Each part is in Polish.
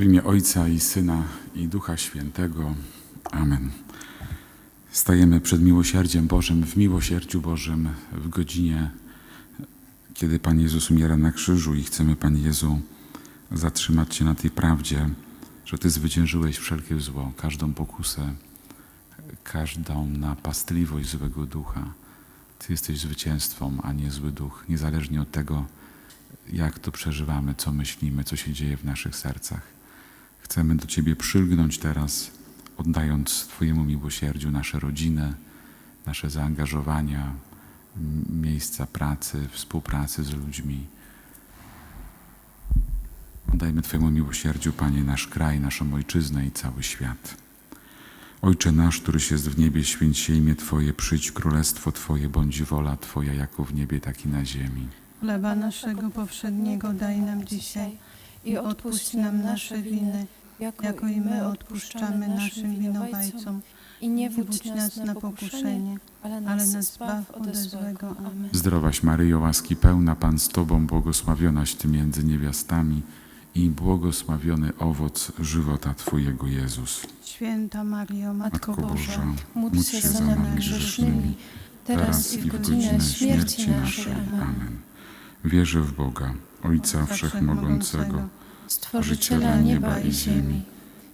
W imię Ojca i Syna i Ducha Świętego. Amen. Stajemy przed miłosierdziem Bożym, w miłosierdziu Bożym, w godzinie, kiedy Pan Jezus umiera na krzyżu i chcemy, Panie Jezu, zatrzymać się na tej prawdzie, że Ty zwyciężyłeś wszelkie zło, każdą pokusę, każdą napastliwość złego ducha. Ty jesteś zwycięstwą, a nie zły duch, niezależnie od tego, jak to przeżywamy, co myślimy, co się dzieje w naszych sercach. Chcemy do Ciebie przylgnąć teraz, oddając Twojemu miłosierdziu nasze rodziny, nasze zaangażowania, miejsca pracy, współpracy z ludźmi. Oddajmy Twojemu miłosierdziu, Panie, nasz kraj, naszą ojczyznę i cały świat. Ojcze nasz, któryś jest w niebie, święć się imię Twoje, przyjdź królestwo Twoje, bądź wola Twoja, jako w niebie, tak i na ziemi. Chleba naszego powszedniego daj nam dzisiaj i odpuść nam nasze winy, jako i my odpuszczamy naszym winowajcom. I nie wódź nas na pokuszenie, ale nas zbaw ode złego. Amen. Zdrowaś Maryjo, łaski pełna, Pan z Tobą, błogosławionaś Ty między niewiastami i błogosławiony owoc żywota Twojego, Jezus. Święta Mario, Matko Matko Boża, Módl się za nami grzesznymi, teraz i w godzinę śmierci naszej. Amen. Amen. Wierzę w Boga, Ojca Wszechmogącego, Stworzyciela nieba i ziemi,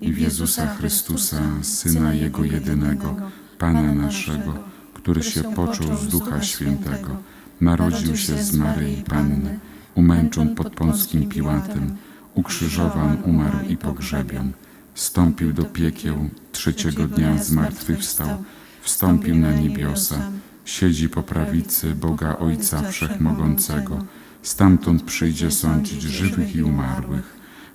i w Jezusa Chrystusa, Syna Jego jedynego, Pana naszego, który się począł z Ducha Świętego, narodził się z Maryi Panny, umęczon pod Pąckim Piłatem, ukrzyżowan, umarł i pogrzebion, wstąpił do piekieł, trzeciego dnia zmartwychwstał, wstąpił na niebiosa, siedzi po prawicy Boga Ojca Wszechmogącego, stamtąd przyjdzie sądzić żywych i umarłych.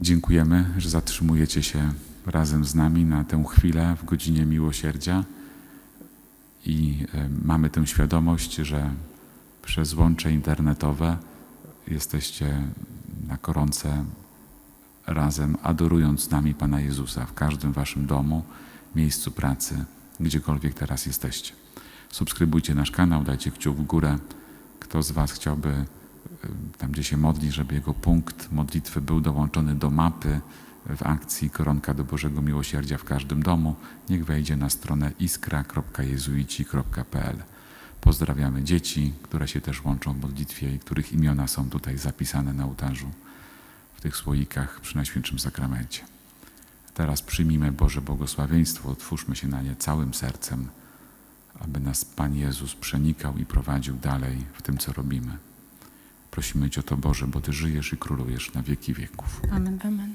Dziękujemy, że zatrzymujecie się razem z nami na tę chwilę w godzinie miłosierdzia i e, mamy tę świadomość, że przez łącze internetowe jesteście na koronce razem, adorując z nami Pana Jezusa w każdym waszym domu, miejscu pracy, gdziekolwiek teraz jesteście. Subskrybujcie nasz kanał, dajcie kciuk w górę. Kto z Was chciałby tam, gdzie się modli, żeby jego punkt modlitwy był dołączony do mapy w akcji Koronka do Bożego Miłosierdzia w każdym domu, niech wejdzie na stronę iskra.jezuici.pl. Pozdrawiamy dzieci, które się też łączą w modlitwie i których imiona są tutaj zapisane na ołtarzu w tych słoikach przy Najświętszym Sakramencie. Teraz przyjmijmy Boże błogosławieństwo, otwórzmy się na nie całym sercem, aby nas Pan Jezus przenikał i prowadził dalej w tym, co robimy. Prosimy Cię o to, Boże, bo Ty żyjesz i królujesz na wieki wieków. Amen. Amen.